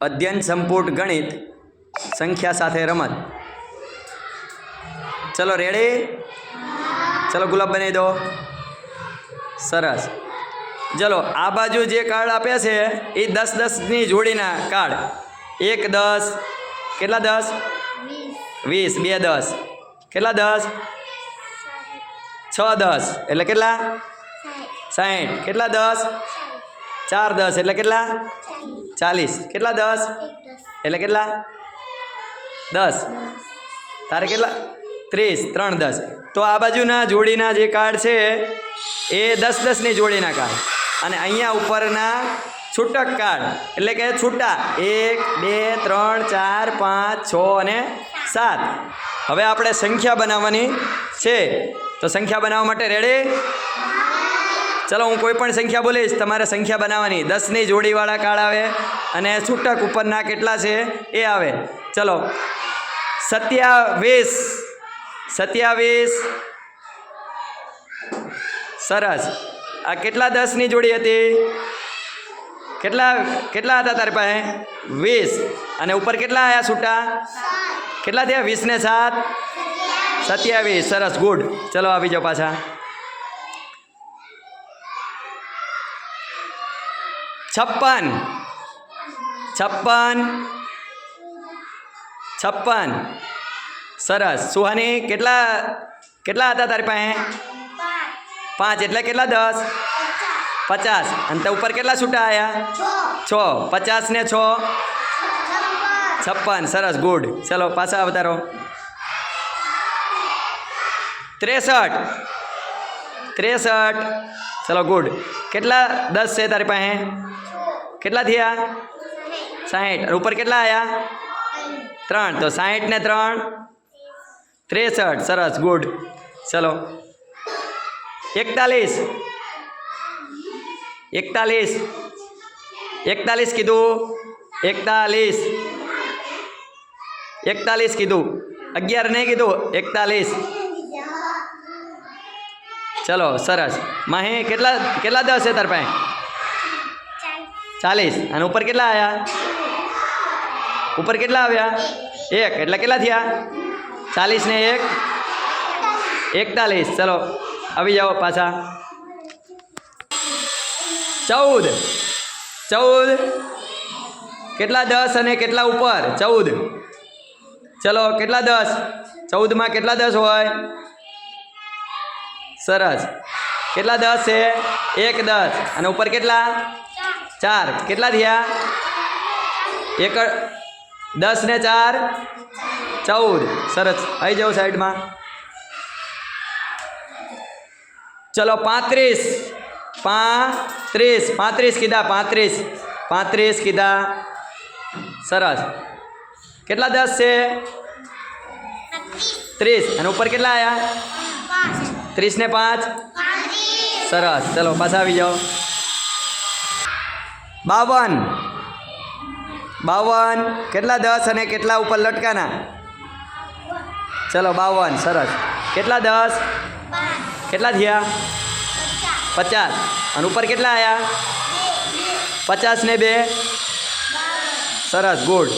અધ્યયન સંપુટ ગણિત સંખ્યા સાથે રમત. ચલો રેડી ચલો ગુલાબ બનાવી દો. સરસ. ચલો, આ બાજુ જે કાર્ડ આપ્યા છે, એ દસ દસની જોડીના કાર્ડ એક દસ. કેટલા દસ? વીસ. બે દસ. કેટલા દસ? છ દસ. એટલે કેટલા? સાઠ કેટલા દસ? ચાર દસ એટલે કેટલા? ચાલીસ. કેટલા દસ? એટલે કેટલા? દસ. તારે કેટલા? ત્રીસ. ત્રણ દસ. તો આ બાજુના જોડીના જે કાર્ડ છે એ દસ દસની જોડીના કાર્ડ અને અહીંયા ઉપરના છૂટક કાર્ડ એટલે કે છૂટા. એક બે ત્રણ ચાર પાંચ છ અને સાત. હવે આપણે સંખ્યા બનાવવાની છે. તો સંખ્યા બનાવવા માટે રેડી ચલો હું કોઈ પણ સંખ્યા બોલીશ તમારે સંખ્યા બનાવવાની. દસની જોડીવાળા કાર્ડ આવે અને છૂટક ઉપરના કેટલા છે એ આવે. ચલો સત્યાવીસ સત્યાવીસ સરસ. આ કેટલા દસની જોડી હતી? કેટલા કેટલા હતા તારી પાસે? વીસ. અને ઉપર કેટલા આવ્યા છૂટા? કેટલા થયા? વીસ ને સાત? સત્યાવીસ. સરસ ગુડ. ચલો આવી જાઓ પાછા. છપ્પન છપ્પન છપ્પન સરસ સુહાની કેટલા કેટલા હતા તારી પાસે પાંચ એટલે કેટલા દસ પચાસ અને તે ઉપર કેટલા છૂટા આવ્યા છ પચાસ ને છ છપ્પન સરસ ગુડ ચલો પાછા અવતારો ત્રેસઠ ત્રેસઠ ચલો ગુડ કેટલા દસ છે તારી પાસે કેટલા થયા સાહીઠ અને ઉપર કેટલા આવ્યા ત્રણ તો સાહીઠ ને ત્રણ ત્રેસઠ સરસ ગુડ ચલો એકતાલીસ એકતાલીસ એકતાલીસ કીધું એકતાલીસ એકતાલીસ કીધું અગિયાર નહીં કીધું એકતાલીસ ચલો સરસ માહી કેટલા કેટલા દસ છે તાર પાસે ચાલીસ. અને ઉપર કેટલા આવ્યા ઉપર કેટલા આવ્યા? એક. એટલે કેટલા થયા? ચાલીસ ને એક? એકતાલીસ. ચલો, આવી જાઓ પાછા. ચૌદ. ચૌદ. કેટલા દસ અને કેટલા ઉપર? ચૌદ. ચલો, કેટલા દસ? ચૌદમાં કેટલા દસ હોય? સરસ. કેટલા દસ છે? એક દસ. અને ઉપર કેટલા? ચાર કેટલા થયા એક દસ ને ચાર ચૌદ સરસ આવી જાઓ સાઈડમાં ચલો પાંત્રીસ પાંત્રીસ પાંત્રીસ કીધા પાંત્રીસ પાંત્રીસ કીધા સરસ કેટલા દસ છે ત્રીસ અને ઉપર કેટલા આવ્યા ત્રીસ ને પાંચ સરસ ચલો પાછા આવી જાઓ બાવન. બાવન. કેટલા દસ અને કેટલા ઉપર લટકાના? ચલો, બાવન. સરસ. કેટલા દસ? કેટલા થયા? પચાસ. અને ઉપર કેટલા આવ્યા પચાસ ને બે. સરસ, ગુડ.